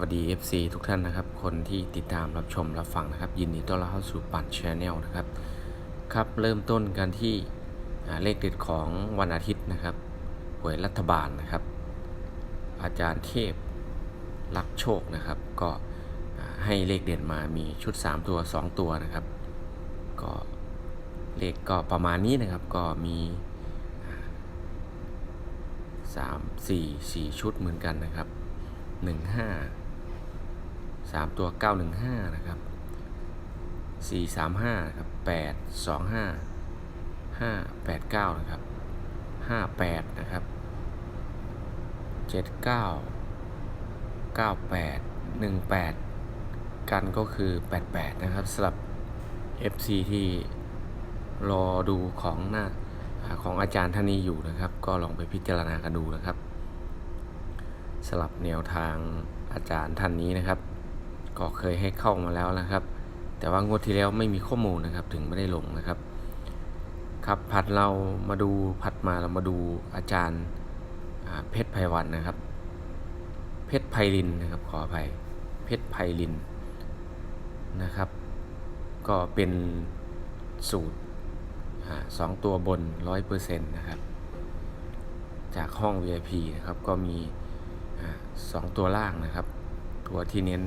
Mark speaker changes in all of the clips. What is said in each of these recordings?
Speaker 1: วัสดี FC ทุกท่านนะครับ คนที่ติดตามรับชมรับฟังนะครับ ยินดีต้อนรับเข้าสู่ปั่นชแนลนะครับ ครับเริ่มต้นกันที่เลขเด็ดของวันอาทิตย์นะครับหวยรัฐบาลนะครับ อาจารย์เทพรักโชคนะครับ ก็ให้เลขเด่นมามีชุด 3 ตัว 2 ตัวนะครับ ก็เลขก็ประมาณนี้นะครับก็มีอ่าสามสี่สี่ชุดเหมือนกันนะครับหนึ่ งห้าสามตัวเก้าหนึ่งห้านะครับสี่สามห้านะครับแปดสองห้าห้าแปดเก้านะครับห้าแปดนะครับเจ็ดเก้าเก้าแปดหนึ่งแปดกันก็คือแปดแปดนะครับสำหรับ FC ที่รอดูของหน้าของอาจารย์ท่านนี้อยู่นะครับ ก็ลองไปพิจารณากันดูนะครับสลับแนวทางอาจารย์ท่านนี้นะครับ ก็เคยให้เข้ามาแล้วนะครับ แต่ว่างวดที่แล้วไม่มีข้อมูลนะครับ ถึงไม่ได้ลงนะครับ ครับผัดเรามาดูผัดมาเรามาดูอาจารย์เพชรไพวันนะครับ เพชรไพลินนะครับขออภัยเพชรไพลินนะครับ ก็เป็นสูตรอสองตัวบน 100%นะครับ จากห้อง VIP นะครับ ก็มีอสองตัวล่างนะครับ ตัวที่เน้น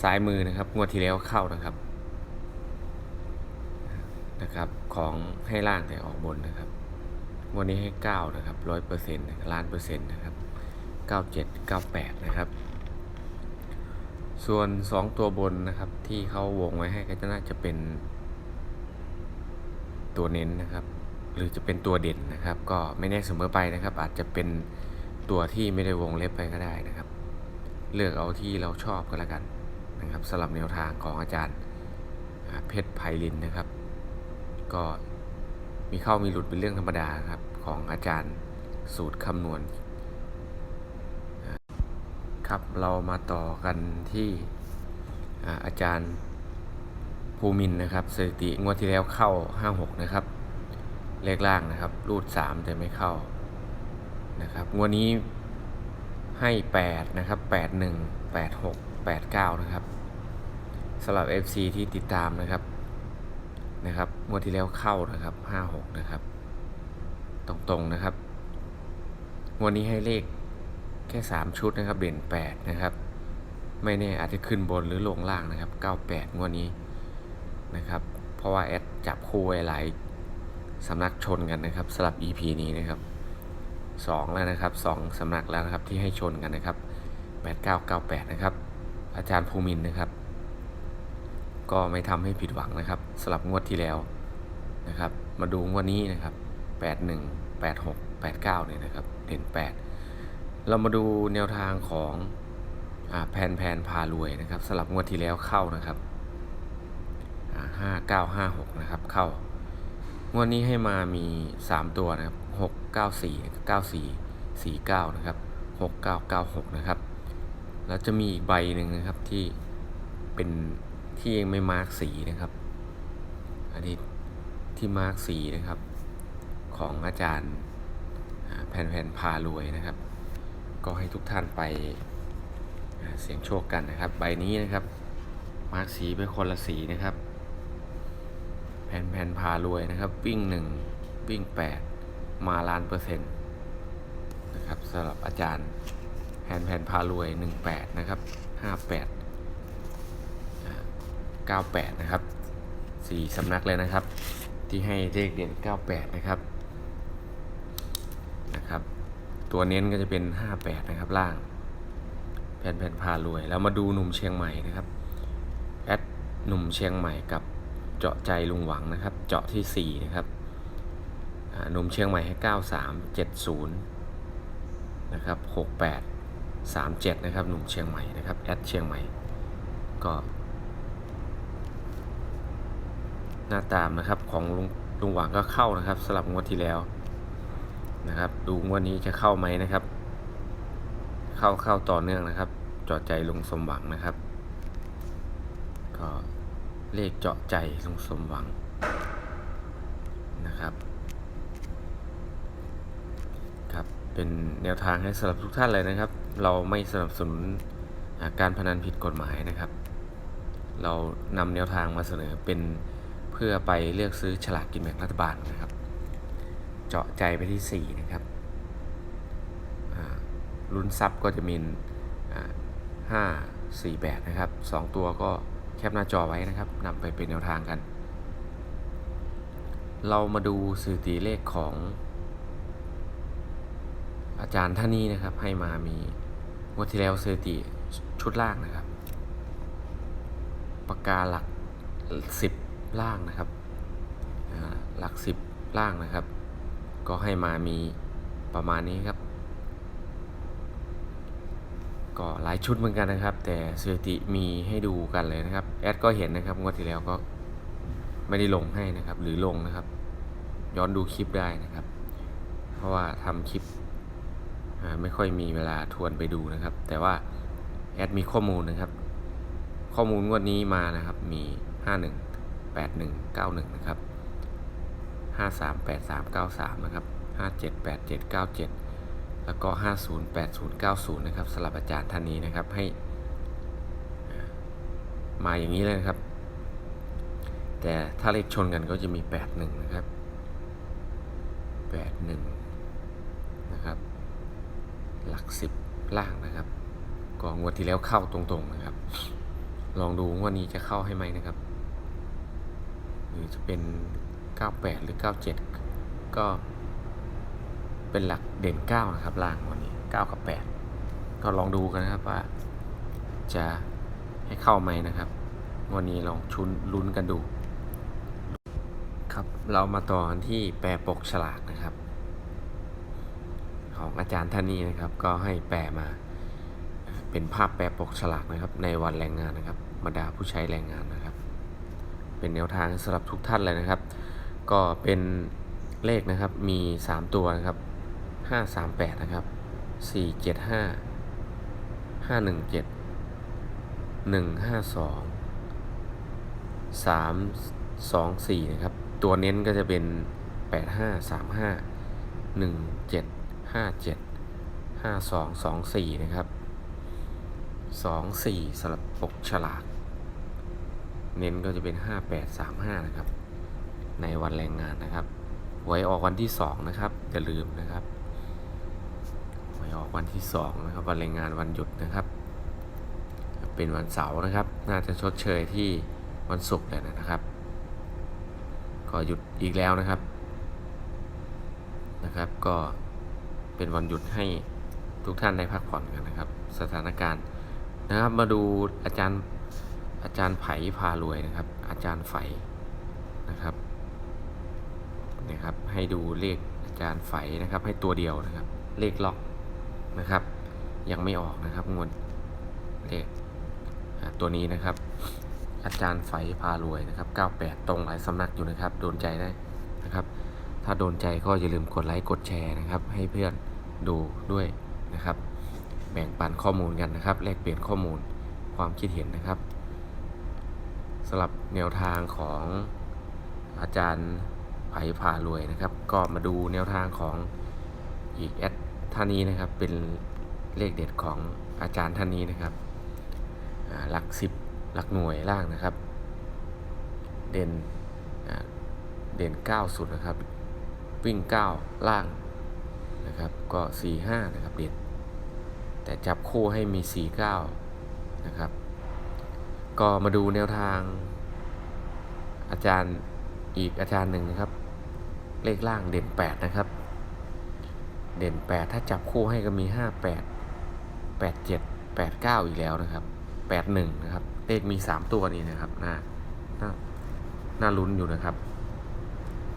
Speaker 1: ซ้ายมือนะครับ งวดที่แล้วเข้านะครับนะครับ ของให้ล่างแต่ออกบนนะครับ วันนี้ให้ 9 นะครับ100%นะครับล้านเปอร์เซ็นต์นะครับ 97 98 นะครับ ส่วน 2 ตัวบนนะครับ ที่เขาวงไว้ให้ก็จะน่าจะเป็นตัวเน้นนะครับ หรือจะเป็นตัวเด่นนะครับ ก็ไม่แน่เสมอไปนะครับ อาจจะเป็นตัวที่ไม่ได้วงเล็บไปก็ได้นะครับ เลือกเอาที่เราชอบก็แล้วกัน นะครับสำหรับแนวทางของอาจารย์เพชรไพลินนะครับ ก็มีเข้ามีหลุดเป็นเรื่องธรรมดาครับของอาจารย์สูตรคำนวณครับเรามาต่อกันที่อาจารย์ภูมินนะครับสถิติงวดที่แล้วเข้า 56 นะครับ เลขล่างนะครับ รูด 3 แต่ไม่เข้านะครับงวดนี้ให้ 8 นะครับ 81 86 89 นะครับสำหรับ FC ที่ติดตามนะครับนะครับงวดที่แล้วเข้านะครับ 56 นะครับ ตรงๆนะครับงวดนี้ให้เลขแค่ 3 ชุดนะครับ เด่น 8 นะครับ ไม่แน่อาจจะขึ้นบนหรือลงล่างนะครับ 98 งวดนี้นะครับ เพราะว่าแอดจับคู่ไว้หลายสำนักชนกันนะครับสำหรับ EP นี้นะครับ 2 แล้วนะครับ 2สำนักแล้วนะครับที่ให้ชนกันนะครับ 8998 นะครับ อาจารย์ภูมินนะครับ ก็ไม่ทำให้ผิดหวังนะครับสำหรับงวดที่แล้วนะครับ มาดูงวดนี้นะครับ81 86 89เนี่ยนะครับเด่น 8 เรามาดูแนวทางของอแผนแผนพารวยนะครับสลับงวดที่แล้วเข้านะครับห้าเก้าห้าหกนะครับเข้างวดนี้ให้มามีสามตัวนะครับหกเก้าสี่เก้าสี่สี่เก้านะครับหกเก้าเก้าหกนะครับ แล้วจะมีอีกใบหนึ่งนะครับที่เป็นที่ยังไม่มาร์กสีนะครับ อันนี้ที่มาร์กสีนะครับ ของอาจารย์แผ่นแผนพารวยนะครับ ก็ให้ทุกท่านไปเสี่ยงโชคกันนะครับ ใบนี้นะครับ มาร์กสีเป็นคนละสีนะครับ แผ่นแผ่นพารวยนะครับ วิ่งหนึ่งวิ่งแปดมาล้านเปอร์เซ็นต์นะครับสำหรับอาจารย์ แผ่นแผ่นพารวยหนึ่งแปดนะครับห้าแปดเก้าแปดนะครับสี่สำนักเลยนะครับ ที่ให้เลขเด่นเก้าแปดนะครับนะครับ ตัวเน้นก็จะเป็น 58 นะครับล่าง แผ่นแผ่นพารวย แล้วมาดูหนุ่มเชียงใหม่นะครับแอดหนุ่มเชียงใหม่กับเจาะใจลุงหวังนะครับ เจาะที่ 4 นะครับหนุ่มเชียงใหม่ให้ 9370 นะครับ 68 37นะครับหนุ่มเชียงใหม่นะครับแอดเชียงใหม่ก็หน้าตามนะครับของลุงลุงหวังก็เข้านะครับสลับงวดที่แล้วนะครับ ดูงวดนี้จะเข้าไหมนะครับ เข้าเข้าต่อเนื่องนะครับ เจาะใจลุงสมหวังนะครับ ก็เลขเจาะใจลุงสมหวังนะครับครับ เป็นแนวทางให้สำหรับทุกท่านเลยนะครับ เราไม่สนับสนุนการพนันผิดกฎหมายนะครับ เรานำแนวทางมาเสนอเป็นเพื่อไปเลือกซื้อฉลากกินแบ่งรัฐบาลนะครับ เจาะใจไปที่ 4 นะครับอ่าลุ้นซับก็จะมีห้าสี่แปดนะครับสองตัวก็แคปหน้าจอไว้นะครับนำไปเป็นแนวทางกัน เรามาดูสถิติเลขของ อาจารย์ท่านนี้นะครับ ให้มามีงวดที่แล้วสถิติชุดล่างนะครับปากกาหลักสิบล่างนะครับหลักสิบล่างนะครับ ก็ให้มามีประมาณนี้ครับ ก็หลายชุดเหมือนกันนะครับ แต่สถิติมีให้ดูกันเลยนะครับแอดก็เห็นนะครับงวดที่แล้วก็ไม่ได้ลงให้นะครับ หรือลงนะครับ ย้อนดูคลิปได้นะครับ เพราะว่าทำคลิป ไม่ค่อยมีเวลาทวนไปดูนะครับ แต่ว่าแอดมีข้อมูลนะครับ ข้อมูลงวดนี้มานะครับ มี 51 81 91 นะครับ 53 83 93 นะครับ 57 87 97 แล้วก็ 50 80 90 นะครับสำหรับอาจารย์ท่านนี้นะครับให้ มาอย่างนี้เลยนะครับ แต่ถ้าเลขชนกันก็จะมี 81 นะครับ 81 นะครับ หลัก10ล่างนะครับก็งวดที่แล้วเข้าตรงๆนะครับ ลองดูงวดนี้จะเข้าให้ไหมนะครับหรือจะเป็น 98 หรือ 97 ก็เป็นหลักเด่น 9 นะครับล่างวันนี้ 9 กับ 8 ก็ลองดูกันนะครับว่าจะให้เข้าไหมนะครับ วันนี้ลองชุนลุ้นกันดู ครับเรามาต่อกันที่แปรปกฉลากนะครับ ของอาจารย์ท่านนี้นะครับ ก็ให้แปลมาเป็นภาพแปรปกฉลากนะครับ ในวันแรงงานนะครับบรรดาผู้ใช้แรงงานนะครับ เป็นแนวทางสำหรับทุกท่านเลยนะครับ ก็เป็นเลขนะครับมี 3 ตัวนะครับ 538 นะครับ 475 517 152 324 นะครับ ตัวเน้นก็จะเป็น 8535 1757 5224นะครับ24สำหรับปกฉลาก เน้นก็จะเป็น5835นะครับ ในวันแรงงานนะครับ ไว้ออกวันที่2นะครับ อย่าลืมนะครับ ไว้ออกวันที่2นะครับ วันแรงงานวันหยุดนะครับเป็นวันเสาร์นะครับ น่าจะชดเชยที่วันศุกร์เลยนะครับ ก็หยุดอีกแล้วนะครับ นะครับ ก็ เป็นวันหยุดให้ทุกท่านได้พักผ่อนกันนะครับ สถานการณ์นะครับ มาดูอาจารย์อาจารย์ไผ่พารวยนะครับ อาจารย์ไฝนะครับนะครับ ให้ดูเลขอาจารย์ไฝนะครับ ให้ตัวเดียวนะครับ เลขล็อกนะครับ ยังไม่ออกนะครับงวดเลขตัวนี้นะครับ อาจารย์ไฝพารวยนะครับ 98 ตรงหลายสำนักอยู่นะครับ โดนใจได้นะครับ ถ้าโดนใจก็อย่าลืมกดไลค์กดแชร์นะครับ ให้เพื่อนดูด้วยนะครับ แบ่งปันข้อมูลกันนะครับ แลกเปลี่ยนข้อมูลความคิดเห็นนะครับสำหรับแนวทางของอาจารย์ไผ่พารวยนะครับ ก็มาดูแนวทางของอีกแอดท่านนี้นะครับ เป็นเลขเด็ดของอาจารย์ท่านนี้นะครับหลักสิบหลักหน่วยล่างนะครับ เด่นเด่นเก้าสุดนะครับ วิ่งเก้าล่างนะครับก็สี่ห้านะครับเด่นแต่จับคู่ให้มี 49 นะครับ ก็มาดูแนวทาง อาจารย์อีกอาจารย์หนึ่งนะครับ เลขล่างเด่น 8 นะครับ เด่น 8 ถ้าจับคู่ให้ก็มี 58 87 89 อีกแล้วนะครับ 81 นะครับ เลขมี 3 ตัวนี้นะครับน่าน่าน่าลุ้นอยู่นะครับ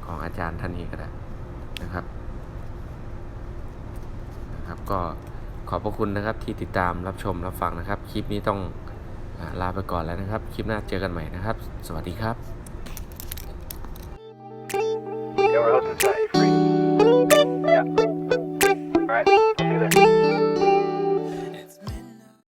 Speaker 1: ของอาจารย์ท่านนี้ก็ได้ นะครับนะครับ ก็ขอบพระคุณนะครับที่ติดตามรับชมรับฟังนะครับ คลิปนี้ต้องลาไปก่อนแล้วนะครับ คลิปหน้าเจอกันใหม่นะครับ สวัสดีครับ